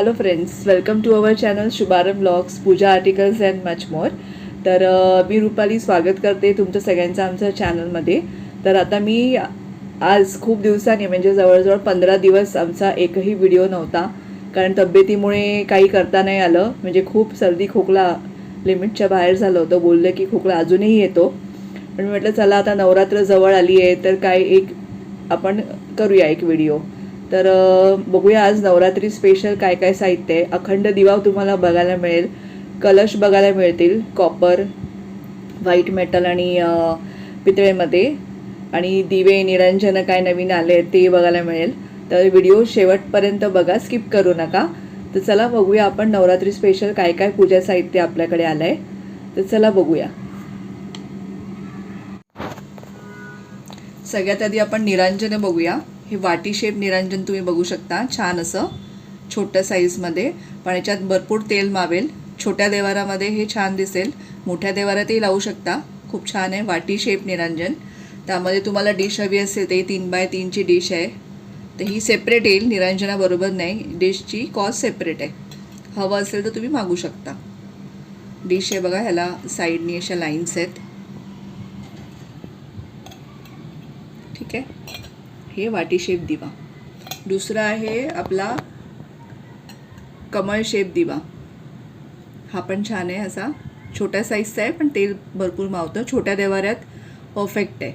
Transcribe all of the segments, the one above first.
Hello friends welcome to our channel Shubharambh blogs puja articles and much more तर मी रुपाली स्वागत करते तुमचं सगळ्यांचं आमच्या चॅनलमध्ये तर आता मी आज खूप दिवसांनी म्हणजे जवळजवळ पंधरा दिवस आमचा एकही व्हिडिओ नव्हता. कारण तब्येतीमुळे काही करता नाही आलं. म्हणजे खूप सर्दी खोकला लिमिटच्या बाहेर झालं होतं. बोललं की खोकला अजूनही येतो. पण म्हटलं चला आता नवरात्र जवळ आली आहे तर काय एक आपण करूया एक व्हिडिओ तर बघूया आज नवरात्री स्पेशल काय काय साहित्य आहे. अखंड दिवा तुम्हाला बघायला मिळेल. कलश बघायला मिळतील. कॉपर व्हाईट मेटल आणि पितळेमध्ये. आणि दिवे निरंजन काय नवीन आले आहेत ते बघायला मिळेल. तर व्हिडिओ शेवटपर्यंत बघा. स्किप करू नका. तर चला बघूया आपण नवरात्री स्पेशल काय काय पूजा साहित्य आपल्याकडे आलं आहे तर चला बघूया. सगळ्यात आधी आपण निरांजन बघूया. हे वाटी शेप निरांजन तुम्ही बघू शकता. छान असं छोट्या साईजमध्ये पण याच्यात भरपूर तेल मावेल. छोट्या देवारामध्ये हे छान दिसेल. मोठ्या देवारातही लावू शकता. खूप छान आहे. वाटी शेप निरांजन. त्यामध्ये तुम्हाला डिश हवी असेल ते तीन बाय तीनची डिश आहे. तर ही सेपरेट येईल. निरांजनाबरोबर नाही. डिशची कॉस्ट सेपरेट आहे. हवं असेल तर तुम्ही मागू शकता. डिश आहे बघा. ह्याला साईडनी अशा लाईन्स आहेत. ठीक आहे? हे वाटी शेप दिवा. दुसरा आहे आपला कमळ शेप दिवा. हा पण छान आहे असा. छोट्या साईजचा आहे पण तेल भरपूर मावतं. छोट्या देवाऱ्यात परफेक्ट आहे.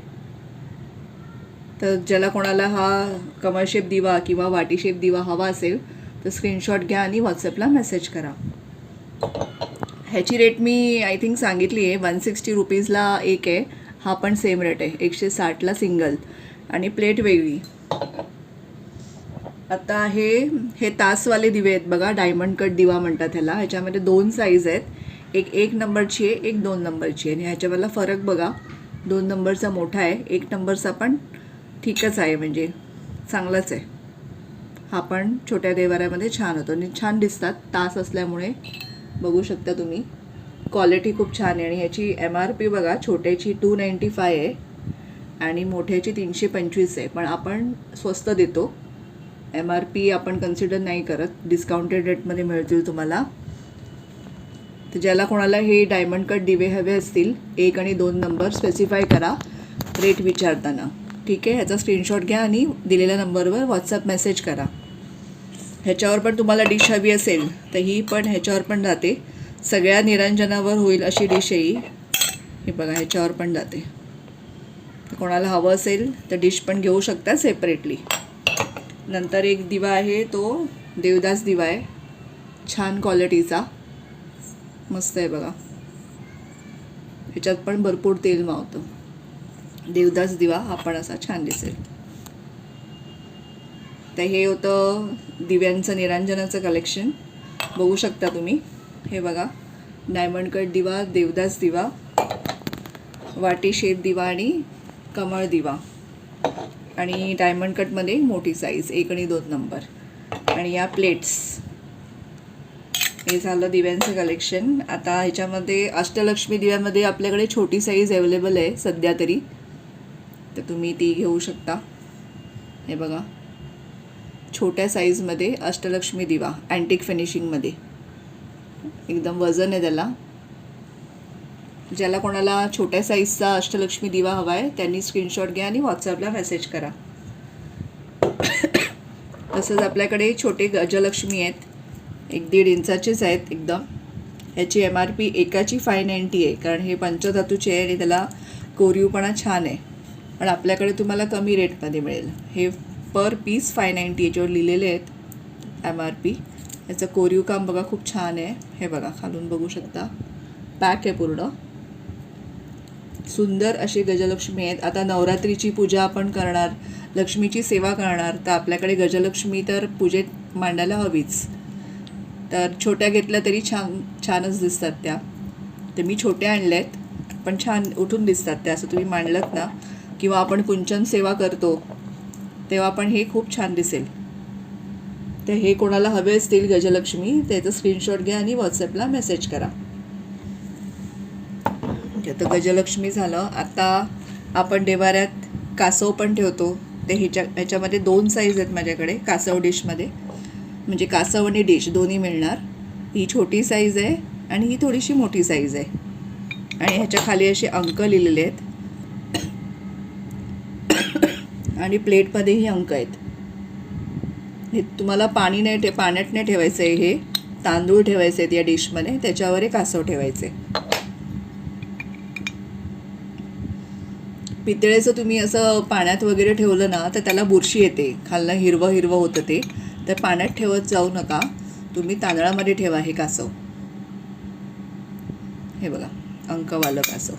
तर ज्याला कोणाला हा कमळ शेप दिवा किंवा वाटी शेप दिवा हवा असेल तर स्क्रीनशॉट घ्या आणि व्हॉट्सअपला मेसेज करा. ह्याची रेट मी आय थिंक सांगितली आहे. वन सिक्स्टी रुपीजला एक आहे. हा पण सेम रेट आहे. एकशे साठला सिंगल आणि प्लेट वेगळी. आता हे हे तासवाले दिवे आहेत बघा डायमंड कट दिवा म्हणतात ह्याला. ह्याच्यामध्ये दोन साईज आहेत. एक एक नंबरची आहे एक दोन नंबरची आहे. आणि ह्याच्यामधला फरक बघा दोन नंबरचा मोठा आहे एक नंबरचा पण ठीकच आहे म्हणजे चांगलाच आहे. हा पण छोट्या देवाऱ्यामध्ये छान होतो आणि छान दिसतात. तास असल्यामुळे बघू शकता तुम्ही. क्वालिटी खूप छान आहे आणि ह्याची एम आर पी बघा छोट्याची टू नाईंटी फाय आहे. आणि मोठ्याची तीनशे पंचवीस आहे पण आपण स्वस्त देतो. एम आर पी आपण कन्सिडर नाही करत. डिस्काउंटेड रेटमध्ये मिळतील तुम्हाला. तर ज्याला कोणाला हे डायमंड कट दिवे हवे असतील एक आणि दोन नंबर स्पेसिफाय करा रेट विचारताना. ठीक आहे? ह्याचा स्क्रीनशॉट घ्या आणि दिलेल्या नंबरवर व्हॉट्सअप मेसेज करा. ह्याच्यावर पण तुम्हाला डिश हवी असेल तर ही पण ह्याच्यावर पण जाते. सगळ्या निरंजनावर होईल अशी डिश आहे ही. हे बघा ह्याच्यावर पण जाते. कोणाला हवं असेल तर डिश पण घेऊ शकता सेपरेटली नंतर एक दिवा आहे तो देवदास दिवा आहे. छान क्वालिटीचा मस्त आहे बघा. ह्याच्यात पण भरपूर तेल मावतं. देवदास दिवा हा पण असा छान दिसेल. तर हे होतं दिव्यांचं निरांजनाचं कलेक्शन बघू शकता तुम्ही. हे बघा. डायमंड कट दिवा देवदास दिवा वाटी शेप दिवा आणि कमळ दिवा. आणि डायमंड कटमध्ये मोठी साईज एक आणि दोन नंबर आणि या प्लेट्स हे झालं दिव्यांचं कलेक्शन आता ह्याच्यामध्ये अष्टलक्ष्मी दिव्यामध्ये आपल्याकडे छोटी साईज अवेलेबल आहे सध्या तरी. तर तुम्ही ती घेऊ शकता. हे बघा. छोट्या साईजमध्ये अष्टलक्ष्मी दिवा अँटिक फिनिशिंगमध्ये एकदम वजन आहे त्याला. ज्याला कोणाला छोट्या साईजचा अष्टलक्ष्मी दिवा हवा आहे त्यांनी स्क्रीनशॉट घ्या आणि व्हॉट्सअपला मेसेज करा. तसंच आपल्याकडे छोटे गजलक्ष्मी आहेत. एक दीड इंचाचेच आहेत एकदम. ह्याची एम आर पी एकाची फाय नाईंटी आहे कारण हे पंचधातूचे आहे आणि त्याला कोरीवपणा छान आहे. पण आपल्याकडे तुम्हाला कमी रेटमध्ये मिळेल. हे पर पीस फाय नाईंटी याच्यावर लिहिलेले आहेत एम आर पी याचं कोरीव काम बघा खूप छान आहे. हे बघा खालून बघू शकता. पॅक आहे पूर्ण. सुंदर अशी गजलक्ष्मी आहेत. आता नवरात्रीची पूजा आपण करणार लक्ष्मीची सेवा करणार तर आपल्याकडे गजलक्ष्मी तर पूजेत मांडायला हवीच. तर छोट्या घेतल्या तरी छान छानच दिसतात त्या. तर मी छोट्या आणल्या आहेत पण छान उठून दिसतात त्या. असं तुम्ही मांडलात ना किंवा आपण कुंचन सेवा करतो तेव्हा पण हे खूप छान दिसेल. तर हे कोणाला हवे असतील गजलक्ष्मी त्याचं स्क्रीनशॉट घ्या आणि व्हॉट्सअपला मेसेज करा. आता गजलक्ष्मी झालं. आता आपण देवाऱ्यात कासव पण ठेवतो. ते ह्याच्या ह्याच्यामध्ये दोन साईज आहेत माझ्याकडे कासव डिशमध्ये म्हणजे कासव आणि डिश दोन्ही मिळणार. ही छोटी साईज आहे आणि ही थोडीशी मोठी साईज आहे. आणि ह्याच्या खाली असे अंक लिहिलेले आहेत. आणि प्लेटमध्येही अंक आहेत. हे तुम्हाला पाणी नाही ठे पाण्यात नाही ठेवायचं आहे हे. तांदूळ ठेवायचे आहेत या डिशमध्ये त्याच्यावर हे कासव ठेवायचे. पितळेचं तुम्ही असं पाण्यात वगैरे ठेवलं ना तर त्याला बुरशी येते. खालनं हिरवं हिरवं होतं ते. तर पाण्यात ठेवत जाऊ नका. तुम्ही तांदळामध्ये ठेवा हे कासव. हे बघा अंकवालं कासव.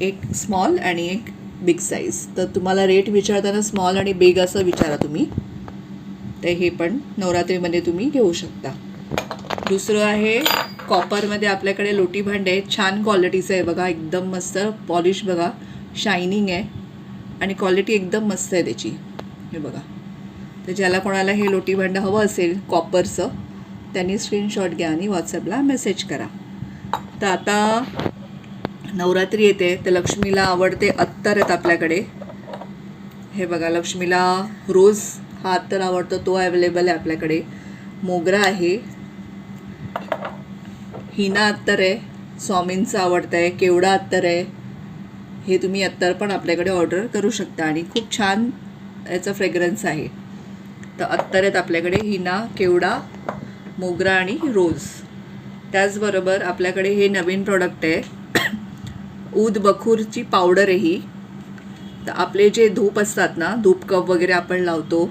एक स्मॉल आणि एक बिग साईज तर तुम्हाला रेट विचारताना स्मॉल आणि बिग असं विचारा तुम्ही. तर हे पण नवरात्रीमध्ये तुम्ही घेऊ शकता. दुसरं आहे कॉपरमध्ये आपल्याकडे लोटी भांडे आहेत. छान क्वालिटीचं आहे बघा. एकदम मस्त पॉलिश बघा. शायनिंग आहे आणि क्वालिटी एकदम मस्त आहे त्याची. हे बघा. तर ज्याला कोणाला हे लोटी भांडं हवं असेल कॉपरचं त्यांनी स्क्रीनशॉट घ्या आणि व्हॉट्सअपला मेसेज करा. तर आता नवरात्री येते तर लक्ष्मीला आवडते अत्तर आहेत आपल्याकडे. हे बघा लक्ष्मीला रोज हा अत्तर आवडतो तो अवेलेबल आहे आपल्याकडे. मोगरा आहे. हिना अत्तर आहे. स्वामींचं आवडतं आहे केवडा अत्तर आहे. हे तुम्ही अत्तर पण आपल्याकडे ऑर्डर करू शकता आणि खूप छान याचं फ्रेग्रन्स आहे. तर अत्तर आहेत आपल्याकडे हिना केवडा मोगरा आणि रोज. त्याचबरोबर आपल्याकडे हे नवीन प्रॉडक्ट आहे. ऊद बखूरची पावडर आहे ही. तर आपले जे धूप असतात ना धूप कप वगैरे आपण लावतो.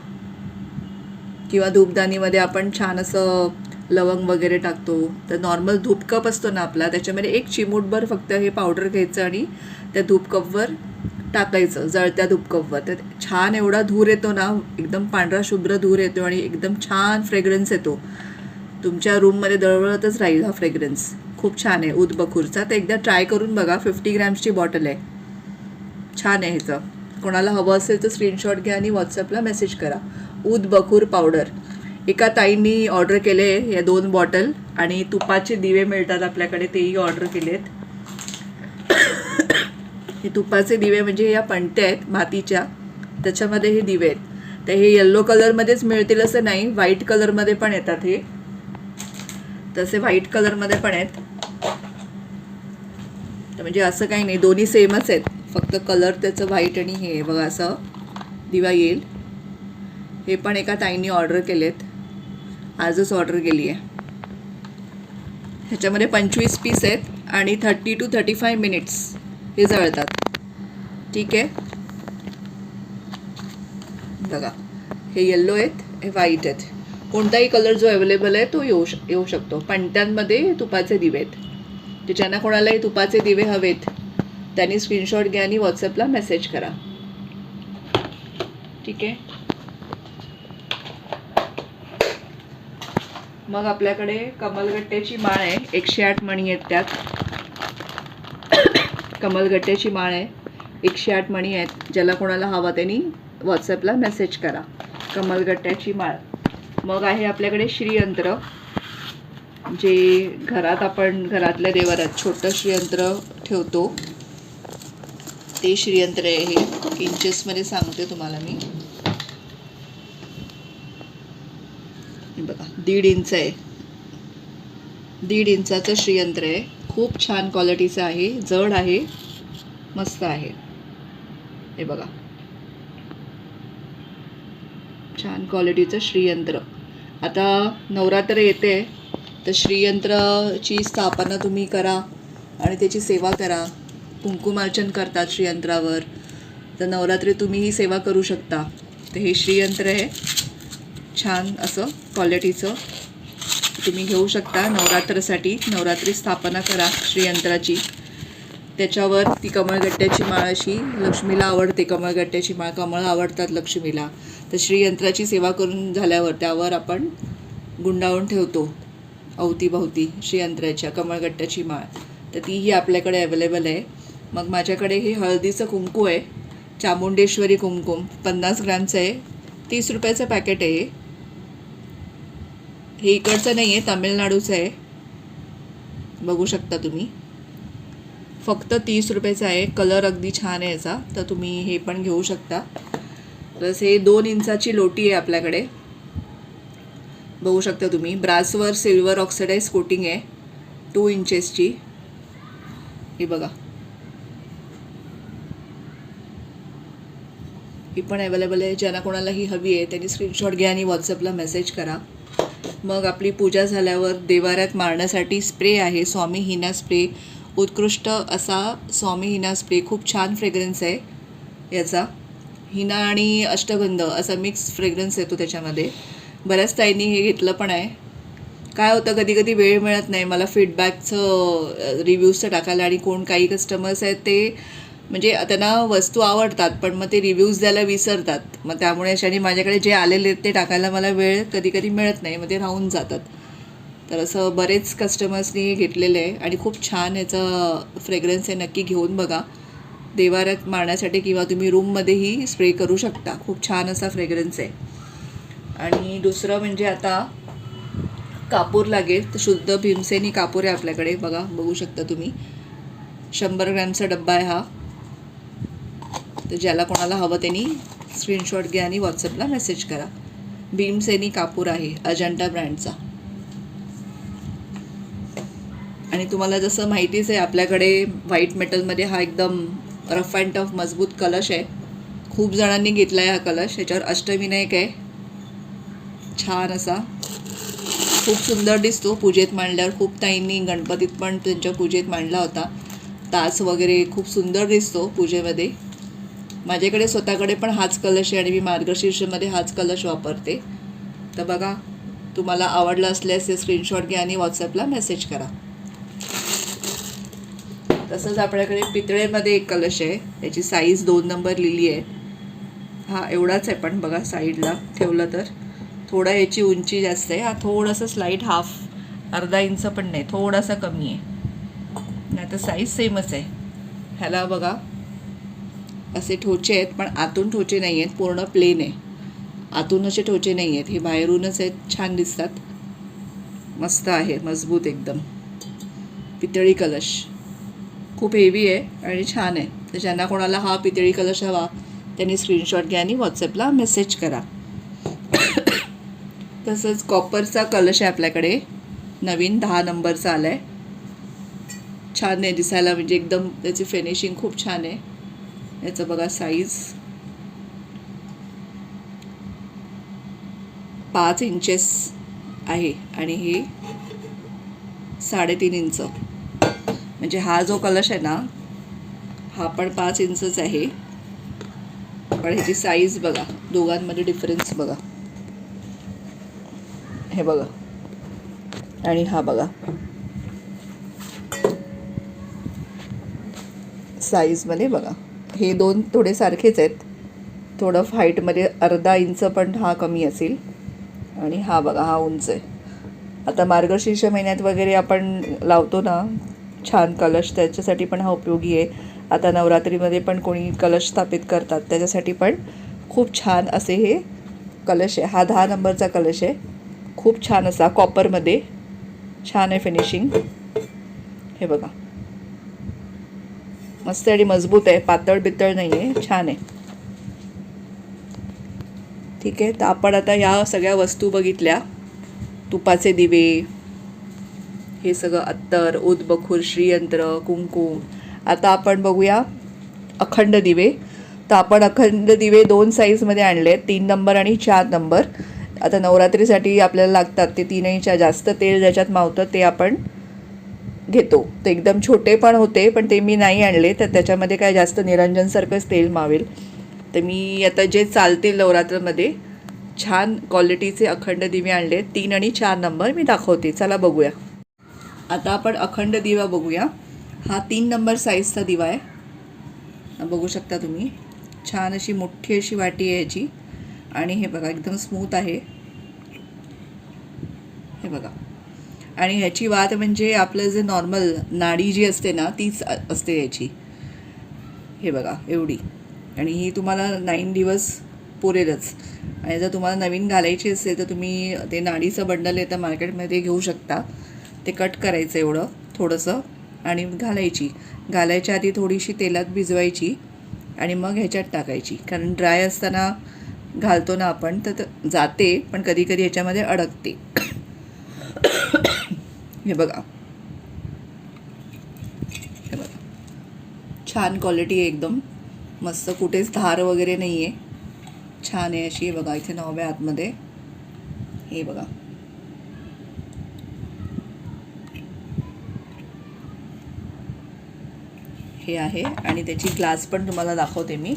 किंवा धूपदानीमध्ये आपण छान असं लवंग वगैरे टाकतो. तर नॉर्मल धूप कप असतो ना आपला त्याच्यामध्ये एक चिमूटभर फक्त हे पावडर घ्यायचं आणि त्या धूप कपवर टाकायचं जळत्या धूप कपवर तर छान एवढा धूर येतो ना एकदम पांढरा शुभ्र धूर येतो आणि एकदम छान फ्रेग्रन्स येतो. तुमच्या रूममध्ये दळवळतच राहील हा फ्रेग्रन्स खूप छान आहे उदबखूरचा तर एकदा ट्राय करून बघा फिफ्टी ग्रॅम्सची बॉटल आहे. छान आहे ह्याचं. कोणाला हवं असेल तर स्क्रीनशॉट घ्या आणि व्हॉट्सअपला मेसेज करा. ऊद बखूर पावडर एका ताईंनी ऑर्डर केले या दोन बॉटल आणि तुपाचे दिवे मिळतात आपल्याकडे तेही ऑर्डर केलेत. हे तुपाचे दिवे म्हणजे या पणत्या आहेत मातीच्या. त्याच्यामध्ये हे दिवे आहेत. तर हे येल्लो कलरमध्येच मिळतील असं नाही व्हाईट कलरमध्ये पण येतात हे. तसे व्हाईट कलरमध्ये पण आहेत. तर म्हणजे असं काही नाही दोन्ही सेमच आहेत. फक्त कलर त्याचं व्हाईट आणि हे बघा असं दिवा येईल. हे पण एका ताईंनी ऑर्डर केलेत. आजच ऑर्डर केली आहे ह्याच्यामध्ये पंचवीस पीस आहेत आणि thirty two thirty five minutes हे जळतात. ठीक? आहे बघा हे येल्लो आहेत हे व्हाईट आहेत. कोणताही कलर जो अवेलेबल आहे तो येऊ श येऊ शकतो. पणत्यांमध्ये तुपाचे दिवे आहेत. त्याच्यानं ज्यांना कोणालाही तुपाचे दिवे हवेत त्यांनी स्क्रीनशॉट घ्या आणि व्हॉट्सअपला मेसेज करा. ठीक? आहे मग आपल्याकडे कमलगट्ट्याची माळ आहे. एकशे आठ मणी आहेत त्यात. कमलगट्ट्याची माळ आहे. एकशे आठ मणी आहेत. ज्याला कोणाला हवा त्यांनी व्हॉट्सअपला मेसेज करा. कमलगट्ट्याची माळ. मग आहे आपल्याकडे श्रीयंत्र. जे घरात आपण घरातल्या देवारात छोटं श्रीयंत्र ठेवतो. ते श्रीयंत्र आहे हे. इंचेसमध्ये सांगते तुम्हाला मी हे बघा दीड इंच आहे. दीड इंचाचं श्रीयंत्र आहे. खूप छान क्वालिटीचं आहे. जड आहे. मस्त आहे. हे बघा. छान क्वालिटीचं श्रीयंत्र. आता नवरात्र येते. तर श्रीयंत्राची स्थापना तुम्ही करा आणि त्याची सेवा करा. कुंकुमार्चन करतात श्रीयंत्रावर. तर नवरात्री तुम्ही ही सेवा करू शकता. तर हे श्रीयंत्र आहे. छान असं क्वालिटीचं तुम्ही घेऊ शकता नवरात्रासाठी. नवरात्री स्थापना करा श्रीयंत्राची. त्याच्यावर ती कमळगट्ट्याची माळ अशी लक्ष्मीला आवडते कमळगट्ट्याची माळ. कमळं आवडतात लक्ष्मीला. तर श्रीयंत्राची सेवा करून झाल्यावर त्यावर आपण गुंडाळून ठेवतो. अवतीभवती श्रीयंत्राच्या कमळगट्ट्याची माळ. तर तीही आपल्याकडे अवेलेबल आहे. मग माझ्याकडे हे हळदीचं कुंकू आहे. चामुंडेश्वरी कुंकुम पन्नास ग्रॅमचं आहे. तीस रुपयाचं पॅकेट आहे हे. इकडचं नाही आहे तामिळनाडूचं आहे. बघू शकता तुम्ही. फक्त तीस रुपयाचा आहे. कलर अगदी छान आहे याचा. तर तुम्ही हे पण घेऊ शकता. प्लस हे दोन इंचाची लोटी आहे आपल्याकडे. बघू शकता तुम्ही. ब्रासवर सिल्वर ऑक्सिडाईज कोटिंग आहे. टू इंचेसची. ही बघा. ही पण अवेलेबल आहे. ज्यांना कोणाला ही हवी आहे त्यांनी स्क्रीनशॉट घ्या आणि व्हॉट्सअपला मेसेज करा. मग आपली पूजा झाल्यावर देवाऱ्यात मारण्यासाठी स्प्रे आहे स्वामी हिना स्प्रे. उत्कृष्ट असा स्वामी हिना स्प्रे. खूप छान फ्रेग्रन्स आहे याचा. हिना आणि अष्टगंध असा मिक्स फ्रेग्रन्स येतो त्याच्यामध्ये. बऱ्याच ताईंनी हे घेतलं पण आहे. काय होतं कधी कधी वेळ मिळत नाही. मला फीडबॅकचं रिव्ह्यूजचं टाकायला आणि कोण काही कस्टमर्स आहेत ते म्हणजे त्यांना वस्तू आवडतात पण मग ते रिव्ह्यूज द्यायला विसरतात. मग त्यामुळे अशाने माझ्याकडे जे आलेले आहेत ते टाकायला मला वेळ कधी कधी मिळत नाही मग ते राहून जातात. तर असं बरेच कस्टमर्सनी घेतलेलं आहे आणि खूप छान याचं फ्रेग्रन्स आहे नक्की घेऊन बघा. देवाऱ्यात मारण्यासाठी किंवा तुम्ही रूममध्येही स्प्रे करू शकता. खूप छान असा फ्रेग्रन्स आहे. आणि दुसरं म्हणजे आता कापूर लागेल तर शुद्ध भीमसेनी कापूर आहे आपल्याकडे. बघा बघू शकता तुम्ही. शंभर ग्रॅमचा डब्बा आहे हा. तर ज्याला कोणाला हवं त्यांनी स्क्रीनशॉट घ्या आणि व्हॉट्सअपला मेसेज करा. भीमसेनी कापूर आहे अजंटा ब्रँडचा. आणि तुम्हाला जसं माहितीच आहे आपल्याकडे व्हाईट मेटलमध्ये हा एकदम रफ अँड टफ मजबूत कलश आहे. खूप जणांनी घेतला आहे हा कलश याच्यावर अष्टविनायक आहे. छान असा. खूप सुंदर दिसतो पूजेत मांडल्यावर खूप ताईंनी गणपतीत पण त्यांच्या पूजेत मांडला होता. तास वगैरे खूप सुंदर दिसतो पूजेमध्ये. माझ्याकडे स्वतःकडे पण हाच कलश आहे आणि मी मार्गशीर्षमध्ये हाच कलश वापरते. तर बघा तुम्हाला आवडलं असल्यास स्क्रीनशॉट घ्या आणि व्हॉट्सअपला मेसेज करा. तसंच आपल्याकडे पितळेमध्ये एक कलश आहे. त्याची साईज दोन नंबर लिहिली आहे. हा एवढाच आहे पण बघा साईडला ठेवलं तर. थोडा याची उंची जास्त आहे. हा थोडंसं स्लाईट हाफ अर्धा इंच पण नाही थोडासा कमी आहे. नाही तर साईज सेमच आहे. ह्याला बघा असे ठोचे आहेत पण आतून ठोचे नाही आहेत पूर्ण प्लेन आहे. आतून असे ठोचे नाही आहेत. हे बाहेरूनच आहेत छान दिसतात. मस्त आहे मजबूत एकदम. पितळी कलश. खूप हेवी आहे आणि छान आहे. तर ज्यांना कोणाला हा पितळी कलश हवा त्यांनी स्क्रीनशॉट घ्या आणि व्हॉट्सअपला मेसेज करा. तसंच कॉपरचा कलश आहे आपल्याकडे. नवीन दहा नंबरचा आला आहे छान आहे दिसायला म्हणजे एकदम त्याची फिनिशिंग खूप छान आहे. याचं बघा साईज पाच इंचेस आहे आणि हे साडेतीन इंच म्हणजे हा जो कलश आहे ना हा पण पाच इंचच आहे. पण ह्याची साईज बघा दोघांमध्ये डिफरन्स बघा. हे बघा. आणि हा बघा. साईजमध्ये बघा. हे दोन थोडे सारखेच आहेत. थोडं हाईटमध्ये अर्धा इंच पण हा कमी असेल. आणि हा बघा हा उंच आहे. आता मार्गशीर्ष महिन्यात वगैरे आपण लावतो ना छान कलश त्याच्यासाठी पण हा उपयोगी आहे. आता नवरात्रीमध्ये पण कोणी कलश स्थापित करतात त्याच्यासाठी पण खूप छान असे हे कलश आहे. हा दहा नंबरचा कलश आहे. खूप छान असा कॉपरमध्ये छान आहे फिनिशिंग हे बघा. मस्त आणि मजबूत आहे पातळ बितळ नाही आहे छान आहे. ठीक आहे तर आपण आता या सगळ्या वस्तू बघितल्या. तुपाचे दिवे हे सगळं अत्तर उदबखूर श्रीयंत्र कुंकुम. आता आपण बघूया अखंड दिवे. तर आपण अखंड दिवे दोन साईजमध्ये आणले आहेत तीन नंबर आणि चार नंबर आता नवरात्रीसाठी आपल्याला लागतात ते तीनहीच्या जास्त तेल ज्याच्यात मावतं ते आपण घेतो. ते एकदम छोटे पण होते पण ते मी नाही आणले. तर त्याच्यामध्ये काय जास्त निरंजनसारखंच तेल मावेल. तर मी आता जे चालतील नवरात्रमध्ये छान क्वालिटीचे अखंड दिवे आणले. तीन आणि चार नंबर मी दाखवते. चला बघूया. आता आपण अखंड दिवा बघूया. हा तीन नंबर साईजचा दिवा आहे. बघू शकता तुम्ही. छान अशी मोठी अशी वाटी आहे याची. आणि हे बघा एकदम स्मूथ आहे. हे बघा. आणि ह्याची वात म्हणजे आपलं जे नॉर्मल नाडी जी असते ना तीच असते याची हे बघा एवढी. आणि ही तुम्हाला नाईन दिवस पुरेलच. आणि जर तुम्हाला नवीन घालायची असेल तर तुम्ही ते नाडीचं बंडल येतं मार्केटमध्ये घेऊ शकता. ते कट करायचं एवढं थोडंसं. आणि घालायची. घालायच्या आधी थोडीशी तेलात भिजवायची आणि मग ह्याच्यात टाकायची. कारण ड्राय असताना घालतो ना आपण तर जाते पण कधी कधी याच्यामध्ये अडकते. हे बघा. हे बघा. छान क्वालिटी आहे एकदम. मस्त कुठेच धार वगैरे नाही आहे छान आहे अशी बघा इथे नॉब आहे आतमध्ये. हे बघा. हे आहे आणि त्याची ग्लास पण तुम्हाला दाखवते मी.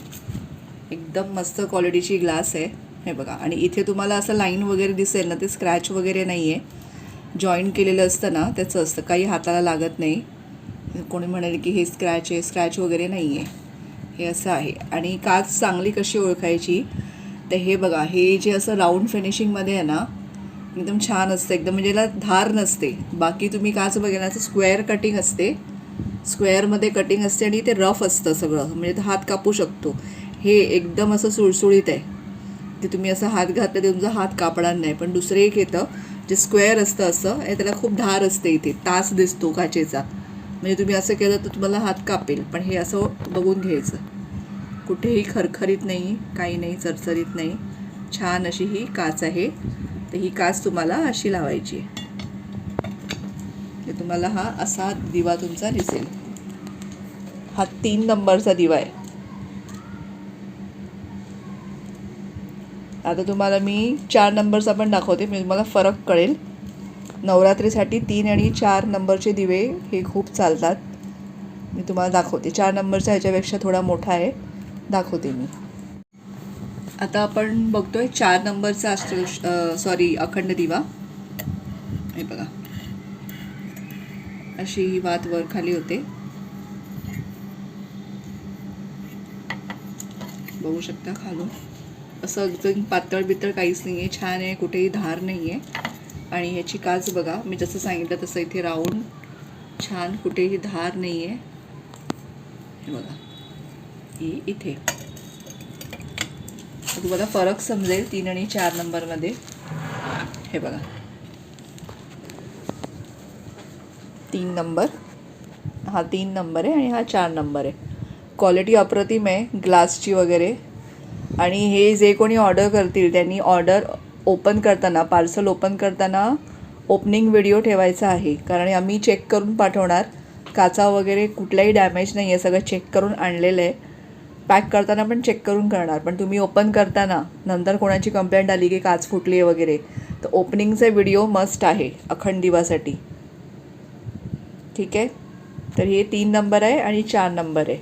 एकदम मस्त क्वालिटीची ग्लास आहे. हे बघा. आणि इथे तुम्हाला असं लाईन वगैरे दिसेल ना ते स्क्रॅच वगैरे नाही आहे जॉईन केलेलं असतं ना त्याचं असतं. काही हाताला लागत नाही. कोणी म्हणेल की हे स्क्रॅच आहे स्क्रॅच वगैरे नाही आहे हे असं आहे. आणि काच चांगली कशी ओळखायची? तर हे बघा हे जे असं राऊंड फिनिशिंगमध्ये आहे ना एकदम छान असतं. एकदम म्हणजे याला धार नसते. बाकी तुम्ही काच बघेल ना स्क्वेअर कटिंग असते स्क्वेअरमध्ये कटिंग असते आणि ते रफ असतं सगळं. म्हणजे हात कापू शकतो. हे एकदम असं सुळसुळीत आहे. ते तुम्ही असं हात घातलं ते तुमचा हात कापणार नाही. पण दुसरं एक येतं. जे स्क्वेअर असतं असं हे त्याला खूप धार असते इथे. तास दिसतो काचेचा. म्हणजे तुम्ही असं केलं तर तुम्हाला हात कापेल पण हे असं बघून घ्यायचं. कुठेही खरखरीत नाही काही नाही चरचरीत नाही. छान अशी ही काच आहे. तर ही काच तुम्हाला अशी लावायची आहे. ते तुम्हाला हा असा दिवा तुमचा दिसेल. हा तीन नंबरचा दिवा आहे. आता तुम्हाला मी चार नंबरचा पण दाखवते म्हणजे तुम्हाला फरक कळेल. नवरात्रीसाठी तीन आणि चार नंबरचे दिवे हे खूप चालतात. मी तुम्हाला दाखवते. चार नंबरचा ह्याच्यापेक्षा थोडा मोठा आहे. दाखवते मी. आता आपण बघतोय चार नंबरचा अष्ट सॉरी अखंड दिवा. हे बघा. अशी ही वात वर खाली होते. बघू शकता खालून. असं अगदी पातळ बितळ काहीच नाही आहे छान आहे कुठेही धार नाही आहे आणि ह्याची काच बघा मी जसं सांगितलं तसं इथे राऊंड. छान कुठेही धार नाही आहे हे बघा. ही इथे. तुम्हाला फरक समजेल तीन आणि चार नंबरमध्ये. हे बघा. तीन नंबर. हा तीन नंबर आहे आणि हा चार नंबर आहे. क्वालिटी अप्रतिम आहे. ग्लासची वगैरे. आणि हे जे कोणी ऑर्डर करतील त्यांनी ऑर्डर ओपन करताना पार्सल ओपन करताना ओपनिंग व्हिडिओ ठेवायचा आहे. कारण आम्ही चेक करून पाठवणार. काचा वगैरे कुठलाही डॅमेज नाही आहे सगळं चेक करून आणलेलं आहे. पॅक करताना पण चेक करून करणार. पण तुम्ही ओपन करताना नंतर कोणाची कंप्लेंट आली की काच फुटली आहे वगैरे तर ओपनिंगचे व्हिडिओ मस्ट आहे अखंड दिवासाठी. ठीक आहे? तर हे तीन नंबर आहे आणि चार नंबर आहे.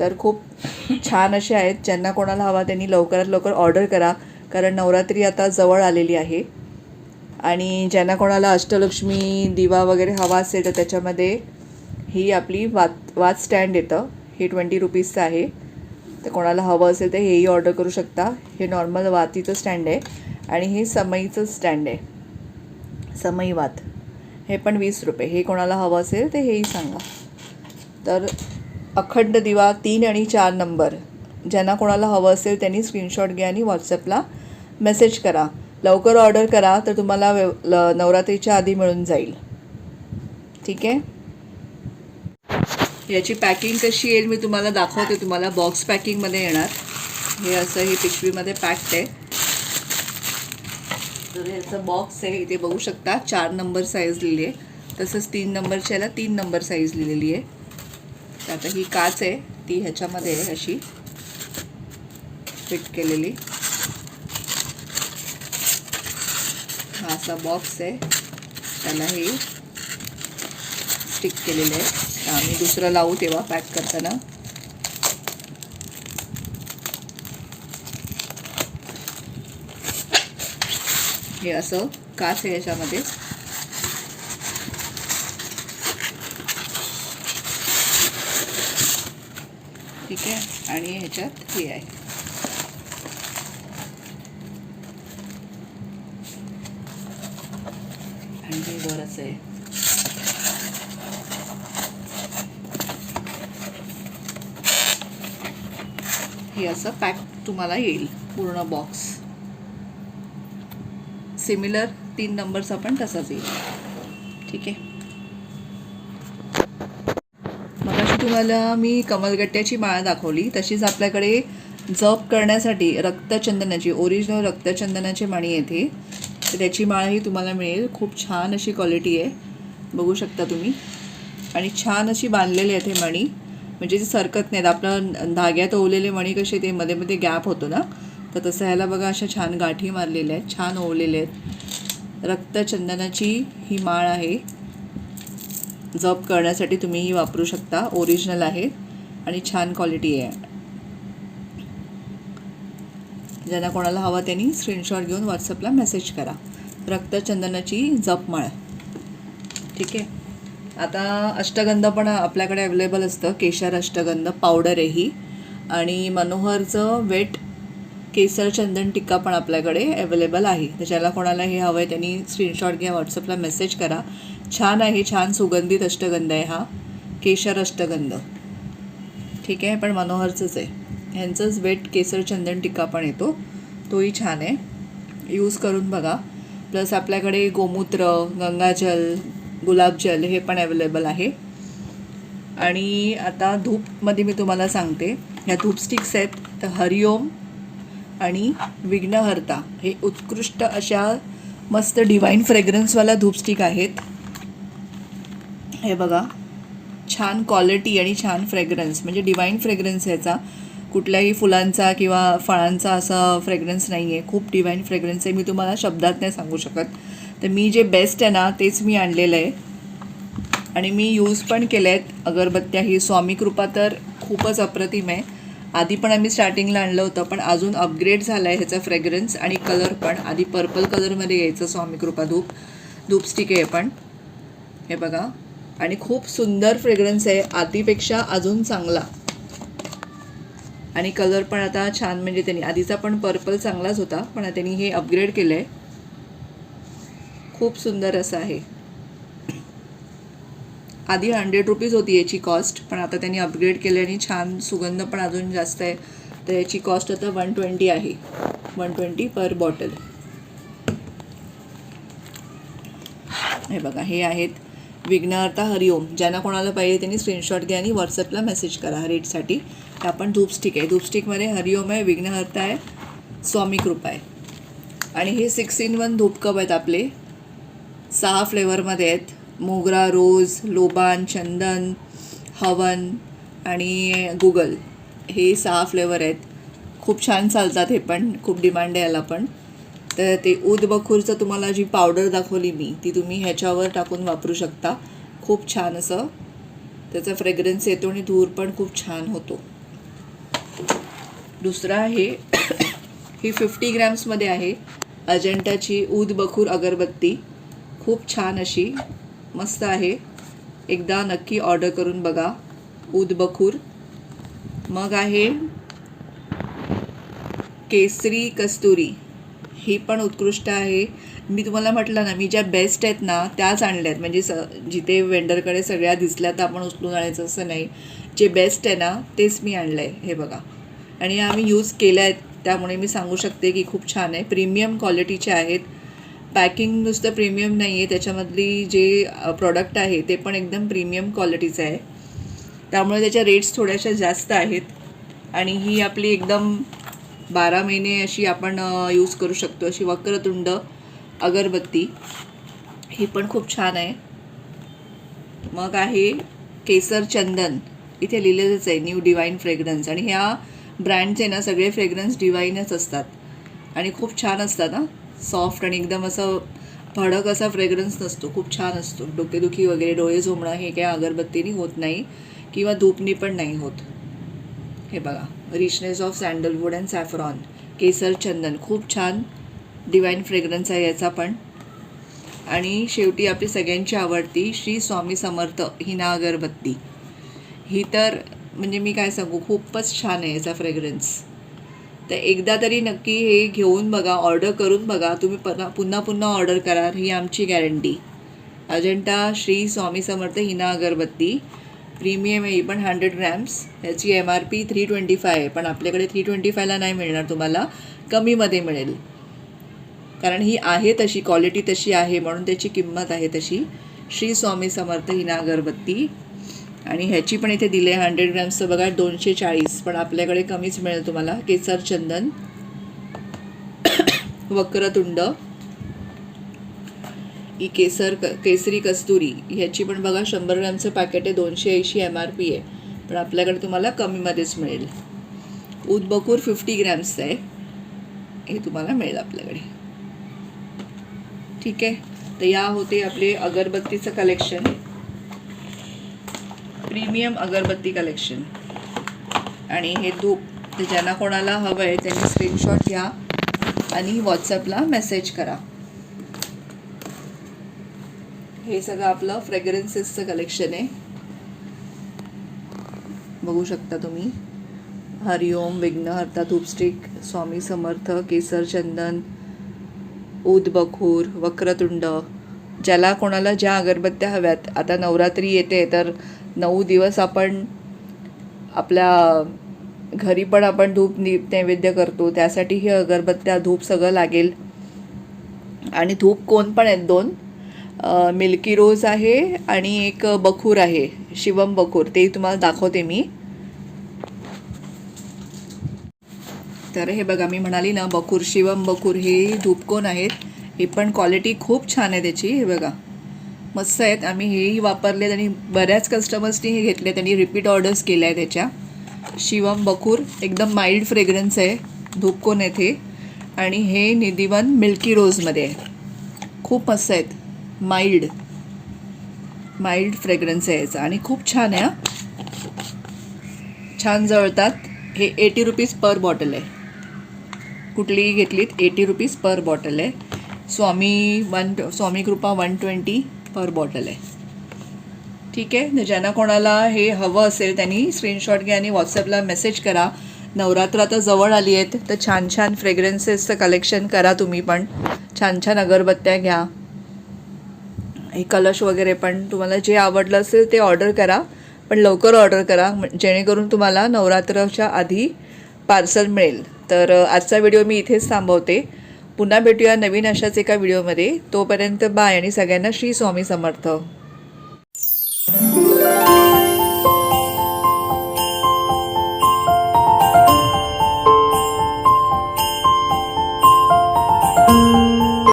तर खूप छान असे आहेत. ज्यांना कोणाला हवा त्यांनी लवकरात लवकर ऑर्डर करा. कारण नवरात्री आता जवळ आलेली आहे. आणि ज्यांना कोणाला अष्टलक्ष्मी दिवा वगैरे हवा असेल तर त्याच्यामध्ये ही आपली वात वात स्टँड येतं. हे ट्वेंटी रुपीजचं आहे. तर कोणाला हवं असेल तर हेही ऑर्डर करू शकता. हे नॉर्मल वातीचं स्टँड आहे. आणि हे समईचं स्टँड आहे. समई वात. हे पण वीस रुपये. हे कोणाला हवं असेल तर हेही सांगा. तर अखंड दिवा तीन आणि चार नंबर. ज्यांना कोणाला हवं असेल त्यांनी स्क्रीनशॉट घ्या आणि व्हॉट्सअपला मेसेज करा. लवकर ऑर्डर करा तर तुम्हाला व्यव ल नवरात्रीच्या आधी मिळून जाईल. ठीक आहे? याची पॅकिंग कशी येईल मी तुम्हाला दाखवते. तुम्हाला बॉक्स पॅकिंगमध्ये येणार. हे असं हे पिशवीमध्ये पॅक्ड आहे तर ह्याचं बॉक्स आहे. इथे बघू शकता चार नंबर साईज लिहिली आहे. तसंच तीन नंबरच्या याला तीन नंबर साईज लिहिलेली आहे. आता ही काच आहे ती ह्याच्यामध्ये आहे अशी. फिट केलेली. हा असा बॉक्स आहे. त्याला हे स्टिक केलेलं आहे. आम्ही दुसरं लावू तेव्हा पॅक करताना. हे असं काच आहे याच्यामध्ये ठीक आणि ह्याच्यात? हे आहे. आणि हे बरंच आहे. हे असं पॅक तुम्हाला येईल पूर्ण बॉक्स. सिमिलर तीन नंबर्स आपण तसाच येईल. ठीक आहे? तुम्हाला मी कमलगट्ट्याची माळ दाखवली. तशीच आपल्याकडे जप करण्यासाठी रक्तचंदनाची ओरिजिनल रक्तचंदनाची मणी येते. तर त्याची माळही तुम्हाला मिळेल. खूप छान अशी क्वालिटी आहे. बघू शकता तुम्ही. आणि छान अशी बांधलेली आहे ते मणी. म्हणजे ते सरकत नाहीत. आपलं धाग्यात ओवलेले मणी कसे ते मध्ये मध्ये गॅप होतो ना? तर तसं ह्याला बघा अशा छान गाठी मारलेल्या आहेत. छान ओवलेले आहेत. रक्तचंदनाची ही माळ आहे. जप करण्यासाठी तुम्ही ही वापरू शकता. ओरिजिनल आहे. आणि छान क्वालिटी आहे. ज्यांना कोणाला हवा त्यांनी स्क्रीनशॉट घेऊन व्हॉट्सअपला मेसेज करा. रक्तचंदनाची जपमाळ. ठीक आहे? आता अष्टगंध पण आपल्याकडे अवेलेबल असतं. केशर अष्टगंध पावडर आहे ही. आणि मनोहरचं वेट केसर चंदन टिक्का पण आपल्याकडे अवेलेबल आहे. तर ज्याला कोणाला हे हवं आहे त्यांनी स्क्रीनशॉट घ्या व्हॉट्सअपला मेसेज करा. छान आहे छान सुगंधित अष्टगंध आहे हा. केशर अष्टगंध. ठीक आहे पण मनोहरचंच आहे. ह्यांचंच वेट केसर चंदन टिक्का पण येतो. तोही छान आहे. यूज करून बघा. प्लस आपल्याकडे गोमूत्र गंगाजल गुलाबजल हे पण अवेलेबल आहे. आणि आता धूपमध्ये मी तुम्हाला सांगते. ह्या धूप स्टिक्स आहेत तर हरिओम आणि विघ्नहर्ता हे उत्कृष्ट अशा मस्त डिवाईन फ्रेग्रन्सवाला धूपस्टिक आहेत. हे बघा छान क्वालिटी आणि छान फ्रेग्रन्स म्हणजे डिवाईन फ्रेग्रन्स ह्याचा कुठल्याही फुलांचा किंवा फळांचा असा फ्रेग्रन्स नाही आहे खूप डिवाईन फ्रेग्रन्स आहे. मी तुम्हाला शब्दात नाही सांगू शकत. तर मी जे बेस्ट आहे ना तेच मी आणलेलं आहे. आणि मी यूज पण केले आहेत अगरबत्त्या ही स्वामी कृपा तर खूपच अप्रतिम आहे. आधी पण आम्ही स्टार्टिंगला आणलं होतं पण अजून अपग्रेड झाला आहे ह्याचा फ्रेग्रन्स आणि कलर पण. आधी पर्पल कलरमध्ये यायचं स्वामी कृपा धूप. धूप स्टिक आहे पण. हे बघा. आणि खूप सुंदर फ्रेग्रन्स आहे. आधीपेक्षा अजून चांगला. आणि कलर पण आता छान म्हणजे त्यांनी आधीचा पण पर्पल चांगलाच होता पण त्यांनी हे अपग्रेड केलं आहे खूप सुंदर असं आहे. आधी हंड्रेड रुपीज होती याची कॉस्ट पण आता त्यांनी अपग्रेड केले आणि छान सुगंध पण अजून जास्त आहे. तर याची कॉस्ट आता वन ट्वेंटी आहे. वन ट्वेंटी पर बॉटल हे बघा हे आहेत विघ्नहर्ता हरिओम ज्यांना कोणाला पाहिजे त्यांनी स्क्रीनशॉट घ्या आणि व्हॉट्सअपला मेसेज करा रेटसाठी तर आपण धूपस्टिक आहे. धूपस्टिकमध्ये हरिओम आहे विघ्नहर्ता आहे स्वामी कृपा आहे. आणि हे सिक्स इन वन धूपकप आहेत आपले. सहा फ्लेवरमध्ये आहेत. मोगरा रोज लोबान चंदन हवन आणि गुगल. हे सहा फ्लेवर आहेत. खूप छान चालतात हे पण. खूप डिमांड आहे याला पण. तर ते ऊद बखूरचं तुम्हाला जी पावडर दाखवली मी ती तुम्ही ह्याच्यावर टाकून वापरू शकता. खूप छान असं. त्याचा फ्रेग्रन्स येतो आणि धूर पण खूप छान होतो. दुसरा आहे ही फिफ्टी ग्रॅम्समध्ये आहे अजंटाची ऊद बखूर अगरबत्ती. खूप छान अशी मस्त आहे. एकदा नक्की ऑर्डर करून बघा ऊद बखूर. मग आहे केसरी कस्तुरी. हे पण उत्कृष्ट आहे. मी तुम्हाला म्हटलं ना मी ज्या बेस्ट आहेत ना त्याच आणल्या आहेत. म्हणजे स जिथे वेंडरकडे सगळ्या दिसल्या तर आपण उचलून आणायचं असं नाही. जे बेस्ट आहे ना तेच मी आणलं आहे हे बघा. आणि आम्ही यूज केल्या आहेत. त्यामुळे मी सांगू शकते की खूप छान आहे. प्रीमियम क्वालिटीचे आहेत. पॅकिंग नुसतं प्रीमियम नाही आहे त्याच्यामधली जे प्रॉडक्ट आहे ते पण एकदम प्रीमियम क्वालिटीचं आहे. त्यामुळे त्याच्या रेट्स थोड्याशा जास्त आहेत. आणि ही आपली एकदम बारा महिने अशी आपण यूज करू शकतो अशी वक्रतुंड अगरबत्ती. ही पण खूप छान आहे. मग आहे केसर चंदन. इथे लिहिलेलंच आहे न्यू डिवाईन फ्रेग्रन्स आणि ह्या ब्रँडचे ना सगळे फ्रेग्रन्स डिवाईनच असतात. आणि खूप छान असतात ना सॉफ्ट आणि एकदम असं भडक असा फ्रेग्रन्स नसतो. खूप छान असतो. डोकेदुखी वगैरे डोळे झोमणं हे काय अगरबत्तीने होत नाही किंवा धूपनी पण नाही होत. हे बघा. Richness of sandalwood and saffron. केसर चंदन. खूप छान डिवाईन फ्रेग्रन्स आहे याचा पण. आणि शेवटी आपली सगळ्यांची आवडती श्री स्वामी समर्थ हिना अगरबत्ती. ही तर म्हणजे मी काय सांगू खूपच छान आहे याचा फ्रेग्रन्स तर एकदा तरी नक्की हे घेऊन बघा ऑर्डर करून बघा. तुम्ही पुन्हा पुन्हा पुन्हा ऑर्डर करा ही आमची गॅरंटी अजंटा श्री स्वामी समर्थ हिना अगरबत्ती. प्रीमियम आहे पण हंड्रेड ग्रॅम्स ह्याची M R P three twenty five आहे पण आपल्याकडे थ्री ट्वेंटी फायला नाही मिळणार तुम्हाला. कमीमध्ये मिळेल. कारण ही आहे तशी क्वालिटी तशी आहे म्हणून त्याची किंमत आहे तशी. श्री स्वामी समर्थ हिना अगरबत्ती. आणि ह्याची पण इथे दिले हंड्रेड ग्रॅम्सचं बघा दोनशे चाळीस पण आपल्याकडे कमीच मिळेल तुम्हाला. केसर चंदन. वक्रतुंड. ही केसर क केसरी कस्तुरी ह्याची पण बघा शंभर ग्रॅमचं पॅकेट आहे दोनशे ऐंशी एम आर पी आहे. पण आपल्याकडे तुम्हाला कमीमध्येच मिळेल. उदबकूर फिफ्टी ग्रॅम्सचं आहे. हे तुम्हाला मिळेल आपल्याकडे. ठीक आहे? तर या होते आपले अगरबत्तीचं कलेक्शन प्रीमियम अगरबत्ती कलेक्शन आणि हे धूप तर ज्यांना कोणाला हवं आहे त्यांनी स्क्रीनशॉट घ्या आणि व्हॉट्सअपला मेसेज करा. हे सगळं आपलं फ्रेग्रन्सेसचं कलेक्शन आहे. बघू शकता तुम्ही. हरिओम विघ्नहर्ता धूपस्टिक स्वामी समर्थ केसर चंदन ऊद बखूर वक्रतुंड. ज्याला कोणाला ज्या अगरबत्त्या हव्यात. आता नवरात्री येते तर नऊ दिवस आपण आपल्या घरी पण आपण धूप नि नैवेद्य करतो. त्यासाठी ही अगरबत्त्या धूप सगळं लागेल. आणि धूप कोण पण आहेत दोन. मिल्की रोज आहे आणि एक बखूर आहे शिवम बखूर ते तुम्हाला दाखवते मी. तर हे बघा मी म्हणाली ना बखूर शिवम बखूर हे धूपकोन आहेत. हे पण क्वालिटी खूप छान आहे त्याची हे बघा. मस्त आहेत. आम्ही हेही वापरलेत आणि बऱ्याच कस्टमर्सनी हे घेतले त्यांनी रिपीट ऑर्डर्स केल्या आहे त्याच्या. शिवम बखूर एकदम माइल्ड फ्रेग्रन्स आहे धूपकोन येथे आणि हे निधिवन मिल्की रोजमध्ये आहे. खूप मस्त आहेत. माइल्ड माइल्ड फ्रेग्रन्स आहे याचा. आणि खूप छान आहे छान जळतात. हे एटी रुपीज पर बॉटल आहे. कुठलीही घेतलीत एटी रुपीज पर बॉटल आहे. स्वामी वन स्वामी कृपा वन ट्वेंटी पर बॉटल आहे. ठीक आहे? तर ज्यांना कोणाला हे हवं असेल त्यांनी स्क्रीनशॉट घ्या आणि व्हॉट्सअपला मेसेज करा. नवरात्र आता जवळ आली आहेत तर छान छान फ्रेग्रन्सेसचं कलेक्शन करा तुम्ही पण. छान छान अगरबत्त्या घ्या. हे कलश वगैरे पण तुम्हाला जे आवडलं असेल ते ऑर्डर करा पण लवकर ऑर्डर करा जेणेकरून तुम्हाला नवरात्राच्या आधी पार्सल मिळेल. तर आजचा व्हिडिओ मी इथेच थांबवते. पुन्हा भेटूया नवीन अशाच एका व्हिडिओमध्ये. तोपर्यंत बाय आणि सगळ्यांना श्री स्वामी समर्थ.